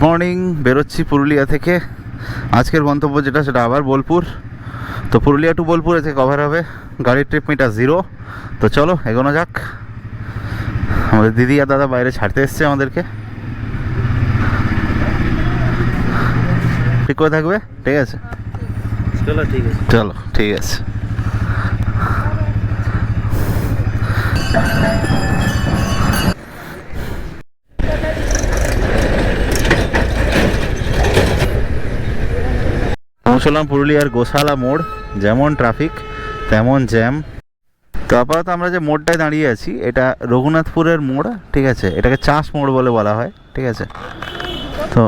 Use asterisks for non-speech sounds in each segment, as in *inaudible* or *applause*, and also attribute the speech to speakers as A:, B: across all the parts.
A: Good morning বেরোচ্ছি পুরুলিয়া থেকে। আজকের গন্তব্য যেটা সেটা আবার বোলপুর। তো পুরুলিয়া টু বোলপুর থেকে কভার হবে। গাড়ির ট্রিপ মিটার জিরো তো চলো এগোনো যাক। আমাদের দিদি আর দাদা বাইরে ছাড়তে এসছে আমাদেরকে। ঠিক করে থাকবে? ঠিক আছে?
B: চলো ঠিক আছে।
A: চলো ঠিক আছে। পৌঁছলাম পুরুলিয়ার গোশালা মোড়, যেমন ট্রাফিক তেমন জ্যাম তো আপাতত আমরা যে মোড়টায় দাঁড়িয়ে আছি, এটা রঘুনাথপুরের মোড়, ঠিক আছে? এটাকে চাষ মোড় বলে বলা হয়, ঠিক আছে? তো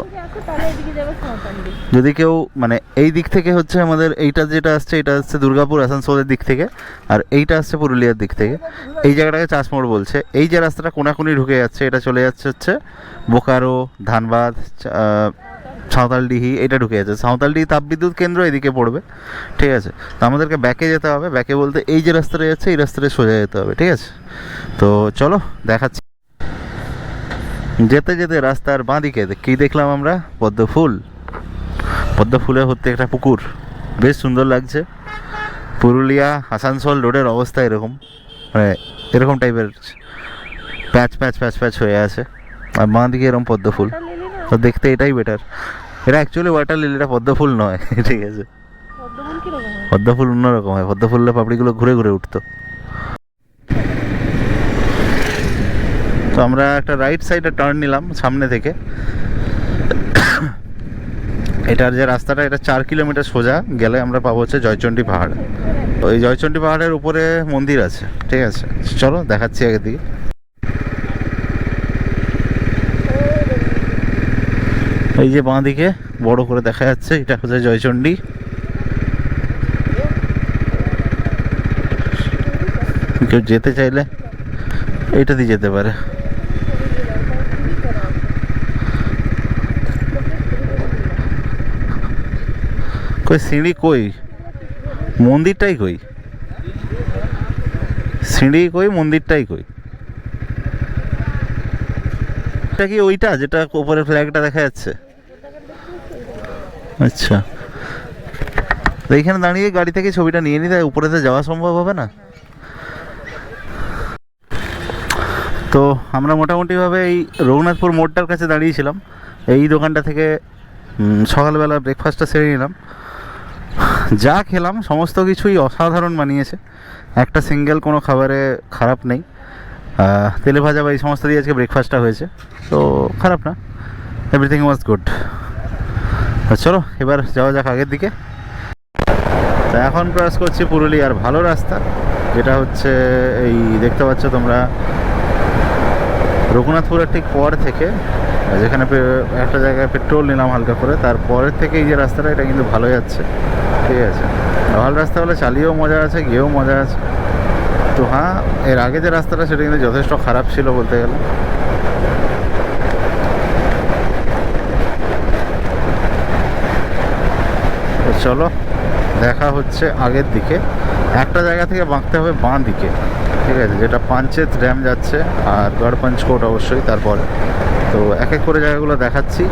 A: যদি কেউ মানে এই দিক থেকে হচ্ছে আমাদের, এইটা যেটা আসছে, এটা হচ্ছে দুর্গাপুর, আসানসোলের দিক থেকে, আর এইটা আসছে পুরুলিয়ার দিক থেকে। এই জায়গাটাকে চাষমোড় বলছে। এই যে রাস্তাটা কোনাকুনি ঢুকে যাচ্ছে, এটা চলে যাচ্ছে হচ্ছে বোকারো, ধানবাদ সাঁওতালডিহি, এটা ঢুকে যাচ্ছে। সাঁওতালডিহি তাপবিদ্যুৎ কেন্দ্র এদিকে পড়বে, ঠিক আছে? তো আমাদেরকে ব্যাকে যেতে হবে। ব্যাকে বলতে এই যে রাস্তাটা যাচ্ছে, এই রাস্তাটা সোজা যেতে হবে, ঠিক আছে? তো চলো, দেখাচ্ছি। যেতে যেতে রাস্তার বাঁদিকে কি দেখলাম আমরা? পদ্ম ফুল। পদ্ম ফুলে ভর্তি একটা পুকুর। বেশ সুন্দর লাগছে। পুরুলিয়া, আসানসোল রোডের অবস্থা এরকম। মানে এরকম টাইপের প্যাচ প্যাচ প্যাচ প্যাচ হয়ে আছে। আর বাঁ দিকে এরকম পদ্ম ফুল। তো দেখতে এটাই বেটার এটা অ্যাকচুয়ালি ওয়াটার লিলিটা পদ্ম ফুল নয় *laughs* ঠিক আছে। পদ্ম ফুল অন্যরকম হয় পদ্ম ফুলের পাপড়িগুলো ঘুরে ঘুরে উঠতো। তো আমরা একটা রাইট সাইডে টার্ন নিলাম সামনে থেকে। এটার যে রাস্তাটা এটা চার কিলোমিটার সোজা গেলে আমরা পাবো হচ্ছে জয়চণ্ডী পাহাড়। তো এই জয়চণ্ডী পাহাড়ের উপরে মন্দির আছে ঠিক আছে। চলো দেখাচ্ছি আগের দিকে। এই যে বাঁ দিকে বড় করে দেখা যাচ্ছে, এটা হচ্ছে জয়চণ্ডী। কেউ যেতে চাইলে এটা দিয়ে যেতে পারে। কই সিঁড়ি কই? মন্দিরটাই কই? সিঁড়ি কই, মন্দিরটাই কই? এটা কি ওইটা, যেটা উপরে ফ্ল্যাগটা দেখা যাচ্ছে? আচ্ছা। তো এইখানে দাঁড়িয়ে গাড়ি থেকে ছবিটা নিয়ে নিতে উপরেতে যাওয়া সম্ভব হবে না? তো আমরা মোটামুটিভাবে এই রঘুনাথপুর মোড়টার কাছে দাঁড়িয়েছিলাম। এই দোকানটা থেকে সকালবেলা ব্রেকফাস্টটা সেরে নিলাম। যা খেলাম, সমস্ত কিছুই অসাধারণ বানিয়েছে। একটা সিঙ্গেল কোনো খাবারে খারাপ নেই। তেলে ভাজা বা এই সমস্ত দিয়ে আজকে ব্রেকফাস্টটা হয়েছে। তো খারাপ না। এভরিথিং ওয়াজ গুড চলো, এবার যাওয়া যাক আগের দিকে। তা এখন ক্রস করছি পুরুলিয়ার ভালো রাস্তা, যেটা হচ্ছে এই দেখতে পাচ্ছ তোমরা রঘুনাথপুরের ঠিক পর থেকে, যেখানে একটা জায়গায় পেট্রোল নিলাম হালকা করে তারপরের থেকে এই যে রাস্তাটা, এটা কিন্তু ভালো যাচ্ছে। ঠিক আছে। ভালো রাস্তা হলে চালিয়েও মজা আছে, গিয়েও মজা আছে। তো হ্যাঁ এর আগে যে রাস্তাটা, সেটা কিন্তু যথেষ্ট খারাপ ছিল বলতে গেলে। চলো, দেখা হচ্ছে আগের দিকে। একটা জায়গা থেকে বাঁকতে হবে বাঁ দিকে, ঠিক আছে? যেটা পাঞ্চেত ড্যাম যাচ্ছে আর গড়পাঞ্চ কোট অবশ্যই তারপরে। তো এক এক করে জায়গাগুলো দেখাচ্ছি।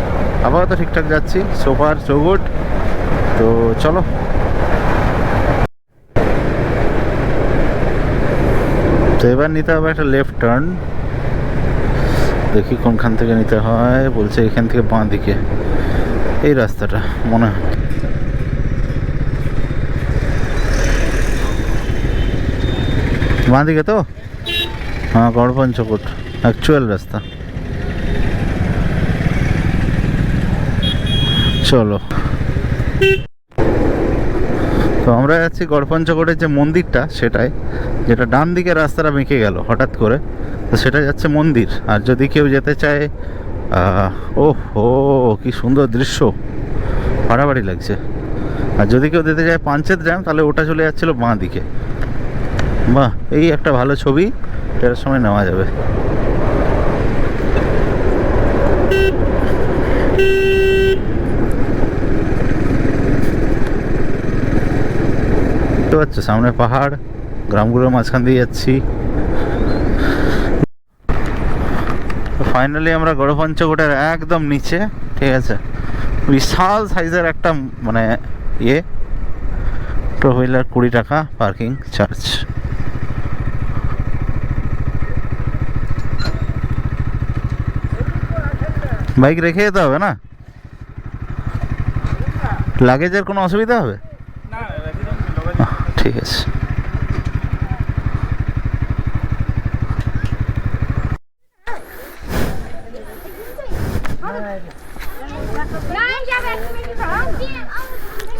A: আপাতত ঠিকঠাক যাচ্ছি সোফার চৌগুট তো চলো। তো এবার নিতে হবে একটা লেফট টার্ন দেখি কোনখান থেকে নিতে হয়, বলছে এখান থেকে বাঁ দিকে। এই রাস্তাটা, মনে হয়। বাঁ দিকে তো হ্যাঁ গড়পঞ্চকোট অ্যাকচুয়াল রাস্তা চলো তো আমরা যাচ্ছি গড়পঞ্চকোটের যে মন্দিরটা সেটাই যেটা ডান দিকে রাস্তাটা বেঁকে গেল হঠাৎ করে তো সেটা যাচ্ছে মন্দির আর যদি কেউ যেতে চায় ও হো কি সুন্দর দৃশ্য বাড়াবাড়ি লাগছে আর যদি কেউ যেতে চায় পাঞ্চেত ড্যাম তাহলে ওটা চলে যাচ্ছিল বাঁ দিকে বাহ, এই একটা ভালো ছবি, এটার সময় নেওয়া যাবে। দেখতে পাচ্ছ, সামনে পাহাড়, গ্রামগুলোর মাঝখান দিয়ে যাচ্ছি। ফাইনালি আমরা গড়পঞ্চকোটের একদম নিচে, ঠিক আছে? বিশাল সাইজের একটা মানে ইয়ে টু হুইলার কুড়ি টাকা পার্কিং চার্জ বাইক রেখে যেতে হবে না? লাগেজের কোনো অসুবিধা হবে? ঠিক আছে।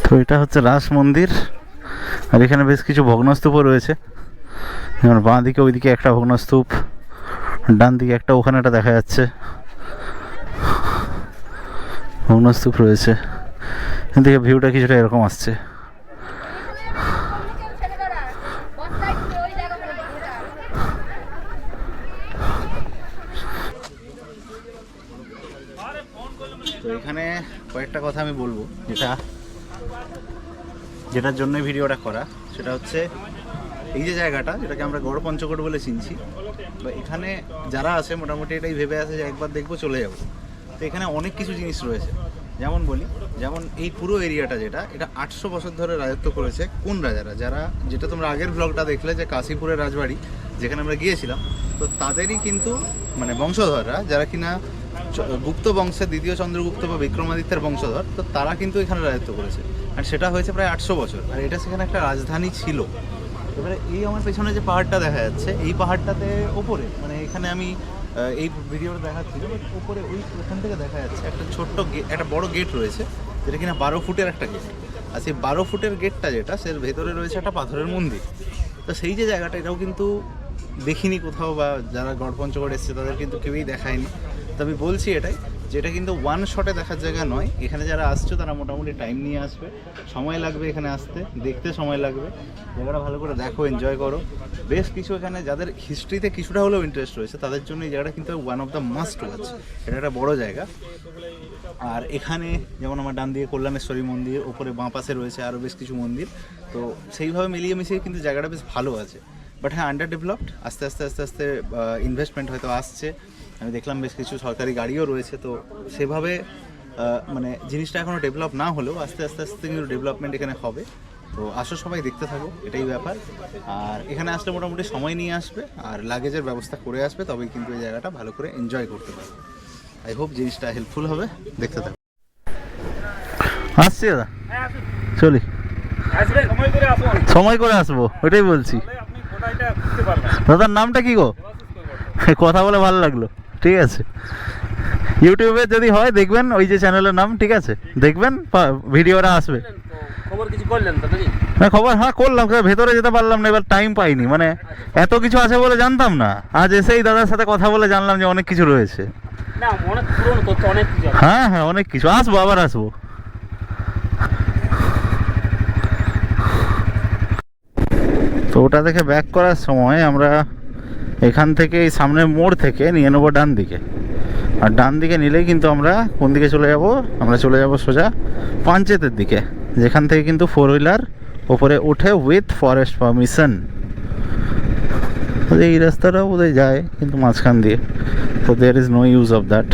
A: তো এটা হচ্ছে রাস মন্দির আর এখানে বেশ কিছু ভগ্নস্তূপও রয়েছে। যেমন বাঁ দিকে ওইদিকে একটা ভগ্নস্তূপ ডান দিকে একটা ওখানে একটা দেখা যাচ্ছে। ভগ্নস্তূপ রয়েছে। এখান থেকে ভিউটা কিছুটা এরকম আসছে। তো এখানে কয়েকটা কথা আমি বলব। যেটা, যেটার জন্য ভিডিওটা করা, সেটা হচ্ছে এই যে জায়গাটা, যেটাকে আমরা গড় পঞ্চকোট বলে চিনছি, বা এখানে যারা আছে, মোটামুটি এটাই ভেবে আছে যে একবার দেখব চলে যাব। তো এখানে অনেক কিছু জিনিস রয়েছে। যেমন বলি, যেমন এই পুরো এরিয়াটা যেটা, এটা আটশো বছর ধরে রাজত্ব করেছে কোন রাজারা? যারা, যেটা তোমরা আগের ব্লগটা দেখলে যে কাশীপুরের রাজবাড়ি, যেখানে আমরা গিয়েছিলাম, তো তাদেরই কিন্তু মানে বংশধররা, যারা কিনা গুপ্ত বংশের দ্বিতীয় চন্দ্রগুপ্ত বা বিক্রমাদিত্যের বংশধর, তো তারা কিন্তু এখানে রাজত্ব করেছে। আর সেটা হয়েছে প্রায় আটশো বছর। আর এটা সেখানে একটা রাজধানী ছিল। এবারে এই আমার পেছনে যে পাহাড়টা দেখা যাচ্ছে, এই পাহাড়টাতে ওপরে মানে এখানে আমি এই ভিডিওটা দেখাচ্ছি বাট উপরে ওই ওখান থেকে দেখা যাচ্ছে একটা ছোট্ট একটা বড় গেট রয়েছে, যেটা কিনা বারো ফুটের একটা গেট আর সেই বারো ফুটের গেটটা যেটা সে ভেতরে রয়েছে একটা পাথরের মন্দির। তো সেই যে জায়গাটা, এটাও কিন্তু দেখিনি কোথাও বা যারা গড়পঞ্চগড় এসছে, তাদের কিন্তু কেউই দেখায়নি। তবে বলছি এটাই যে এটা কিন্তু ওয়ান শটে দেখার জায়গা নয়। এখানে যারা আসছো, তারা মোটামুটি টাইম নিয়ে আসবে। সময় লাগবে এখানে আসতে। দেখতে সময় লাগবে। জায়গাটা ভালো করে দেখো এনজয় করো। বেশ কিছু এখানে যাদের হিস্ট্রিতে কিছুটা হলেও ইন্টারেস্ট রয়েছে, তাদের জন্য এই জায়গাটা কিন্তু one of the must watch এটা একটা বড় জায়গা। আর এখানে যেমন আমার ডান দিয়ে কল্যাণেশ্বরী মন্দির, ওপরে বাঁ পাশে রয়েছে আরও বেশ কিছু মন্দির। তো সেইভাবে মিলিয়ে মিশিয়ে কিন্তু জায়গাটা বেশ ভালো আছে। বাট হ্যাঁ আন্ডার ডেভেলপড আস্তে আস্তে আস্তে আস্তে ইনভেস্টমেন্ট হয়তো আসছে। আমি দেখলাম বেশ কিছু সরকারি গাড়িও রয়েছে, তো সেভাবে মানে জিনিসটা এখনও ডেভেলপ না হলেও আস্তে আস্তে আস্তে কিন্তু ডেভেলপমেন্ট এখানে হবে। তো আসো সবাই দেখতে থাকো, এটাই ব্যাপার। আর এখানে আসলে মোটামুটি সময় নিয়ে আসবে, আর লাগেজের ব্যবস্থা করে আসবে, তবেই কিন্তু এই জায়গাটা ভালো করে এনজয় করতে পারবে। আই হোপ জিনিসটা হেল্পফুল হবে, দেখতে থাকো। আসছি দাদা, চলি।
B: সময় করে
A: আসব, ওইটাই বলছি। দাদার নামটা কি গো? কথা বলে ভালো লাগল। ঠিক আছে। ইউটিউবে যদি হয় দেখবেন ওই যে চ্যানেলের নাম ঠিক আছে? দেখবেন ভিডিওটা আসবে।
B: খবর কিছু করলেন তো
A: না খবর হ্যাঁ করলাম ভেতরে যেতে পারলাম না এবার টাইম পাইনি। মানে এত কিছু আছে বলে জানতাম না। আজ এসেই দাদার সাথে কথা বলে জানলাম যে অনেক কিছু রয়েছে। হ্যাঁ হ্যাঁ অনেক কিছু। আসব আবার আসব। তো ওটা দেখে ব্যাক করার সময় আমরা এখান থেকে এই সামনের মোড় থেকে নিয়ে নেব ডান দিকে। আর ডান দিকে নিলেই কিন্তু আমরা কোন দিকে চলে যাব? আমরা চলে যাব সোজা পাঞ্চেতের দিকে, যেখান থেকে কিন্তু ফোর হুইলার ওপরে উঠে উইথ ফরেস্ট পারমিশন এই রাস্তাটাও বোধহয় যায়, কিন্তু মাঝখান দিয়ে। তো there is no use of that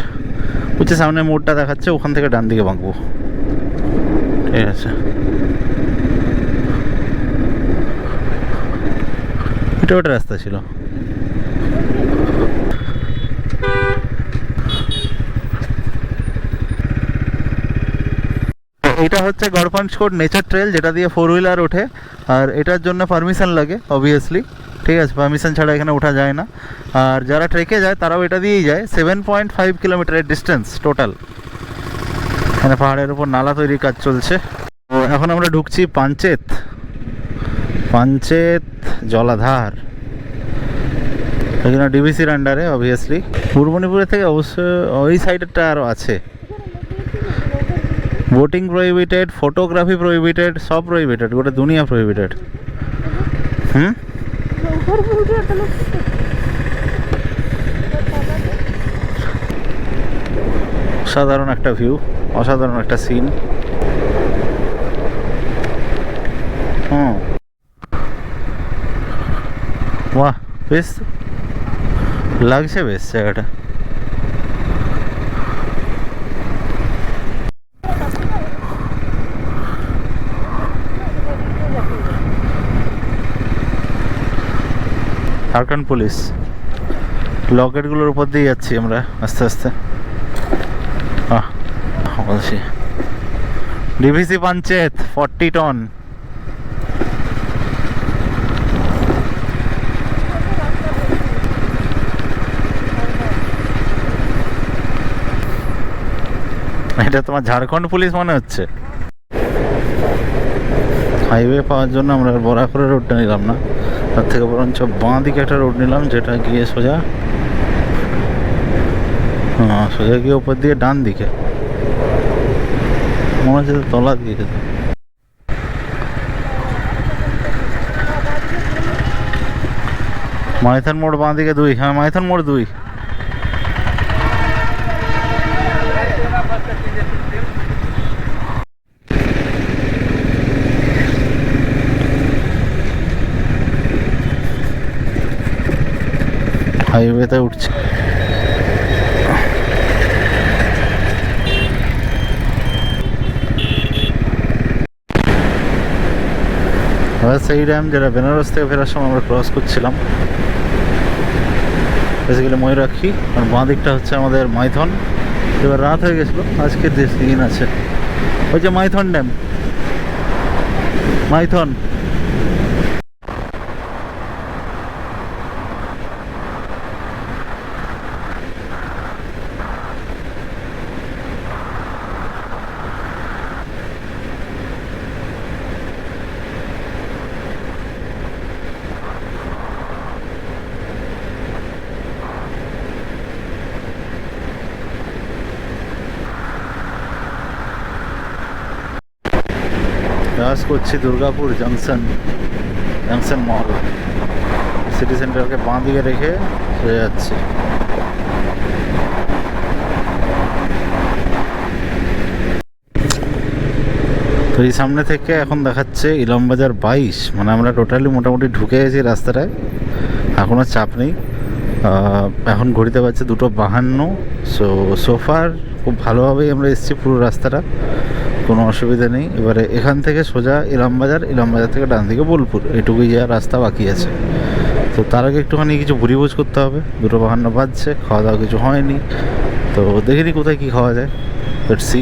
A: হচ্ছে সামনে মোড়টা দেখাচ্ছে, ওখান থেকে ডান দিকে বাঁকবো ঠিক আছে। এটা ওটা রাস্তা ছিল। এটা হচ্ছে গড়পাঞ্চকোট নেচার ট্রেল যেটা দিয়ে ফোর হুইলার ওঠে। আর এটার জন্য পারমিশন লাগে অবভিয়াসলি ঠিক আছে পারমিশন ছাড়া এখানে ওঠা যায় না। আর যারা ট্রেকে যায়, তারাও এটা দিয়েই যায়। সেভেন পয়েন্ট ফাইভ কিলোমিটারের ডিস্টেন্স টোটাল এখানে পাহাড়ের উপর নালা তৈরির কাজ চলছে। এখন আমরা ঢুকছি পাঞ্চেত। পাঞ্চেত জলাধার। এখানে ডিবিসির আন্ডারে অবভিয়াসলি পূর্ব থেকে অবশ্যই ওই সাইডেরটা আরও আছে। বোটিং প্রহিবিটেড ফটোগ্রাফি প্রহিবিটেড সব প্রহিবিটেড গোটা দুনিয়া প্রহিবিটেড হুম? অসাধারণ একটা ভিউ অসাধারণ একটা সিন হুম। বাহ, বেশ। লাগছে বেশ জায়গাটা। ঝাড়খন্ড পুলিশ। লকেটগুলোর উপর দিয়ে যাচ্ছি আমরা আস্তে আস্তে। বলছি। ডিভিসি পঞ্চায়েত ফর্টি টন এটা তোমার ঝাড়খণ্ড পুলিশ মনে হচ্ছে? হাইওয়ে পাওয়ার জন্য আমরা বড়া করে রোডটা নিলাম না। তার থেকে বরঞ্চ বাঁ দিকে একটা রোড নিলাম, যেটা গিয়ে সোজা হ্যাঁ সোজা গিয়ে ওপর দিয়ে ডান দিকে। মনে হচ্ছে তলা দিয়ে যেতে। মাইথন মোড় বাঁ দিকে দুই হ্যাঁ মাইথন মোড় দুই। হাইওয়েতে উঠছে। সেই ড্যাম যেটা বেনারস থেকে ফেরার সময় আমরা ক্রস করছিলাম। বেসিক্যালি ময়ূরাক্ষী, আর বাঁ দিকটা হচ্ছে আমাদের মাইথন। এবার রাত হয়ে গেছিল, আজকে দিন আছে। ওই যে মাইথন ড্যাম। মাইথন। ক্লাস করছি Durgapur junction junction mall city সেন্টারকে বাঁ দিকে রেখে চলে যাচ্ছি। তো এই সামনে থেকে এখন দেখাচ্ছে ইলমবাজার বাইশ। মানে আমরা টোটালি মোটামুটি ঢুকে গেছি রাস্তাটায়। এখনও চাপ নেই। এখন ঘড়িতে পাচ্ছে দুটো বাহান্ন। সো সোফার খুব ভালোভাবেই আমরা এসেছি পুরো রাস্তাটা। কোনো অসুবিধা নেই। এবারে এখান থেকে সোজা ইলামবাজার ইলামবাজার থেকে ডান দিকে বোলপুর। এটুকুই যা রাস্তা বাকি আছে। তো তার আগে একটুখানি কিছু ভুরিভোজ করতে হবে। দুটো বাহান্ন বাজছে, খাওয়া দাওয়া কিছু হয়নি। তো দেখিনি কোথায় কী খাওয়া যায়। সি